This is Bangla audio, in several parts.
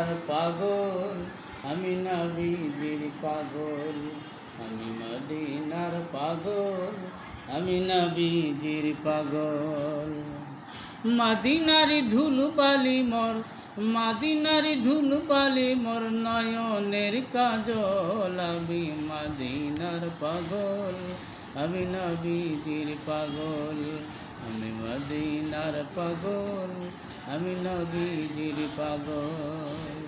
মদিনার পাগল? আমি নবীজির পাগল। আমি মদিনার পাগল। আমি নবীজির পাগল। মাদিনারি ধুলু বালি মোর, মাদিনারি ধুলু বালি মোর নয়নের কাজল। আমি মাদিনার পাগল। আমি নবীজির পাগল। আমি মদিনার পাগল। আমি নবীজির পাগল।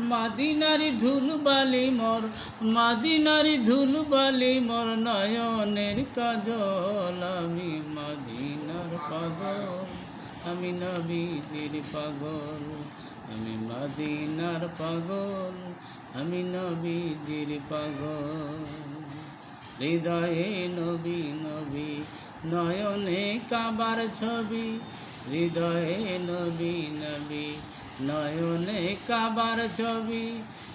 মাদিনারি ধুলু বালি মোর, মাদিনারি ধুলু বালি মোর নয়নের কাজল। আমি মাদিনার পাগল, আমি নবীজির পাগল। আমি মাদিনার পাগল, আমি নবীজির পাগল। হৃদয়ে নবী নবী, নয়নে কাবার ছবি হৃদয়ে নবী নবী, নয়নে কাবার ছবি।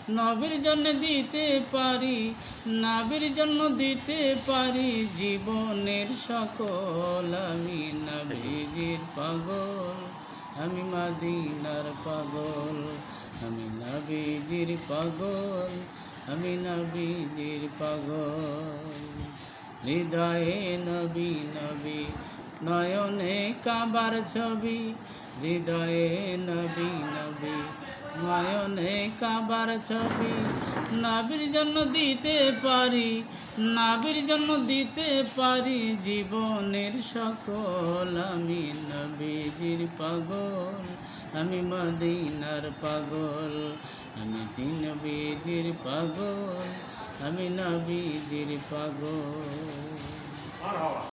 নবীর জন্য দিতে পারি, নাবির জন্য দিতে পারি জীবনের সকল। আমি নবীজির পাগল, আমি মাদিনার পাগল, আমি নবীজির পাগল, আমি নবীজির পাগল। হৃদয়ে নবী নবী নয়নে কাবার ছবি, হৃদয়ে নবী নবী। নয়নে কাবার ছবি, নাবির জন্য দিতে পারি, নাবির জন্য দিতে পারি। জীবনের সকল আমি নবীজির পাগল, আমি মদিনার পাগল, আমি তিন বীজির পাগল, আমি নবীজির পাগল।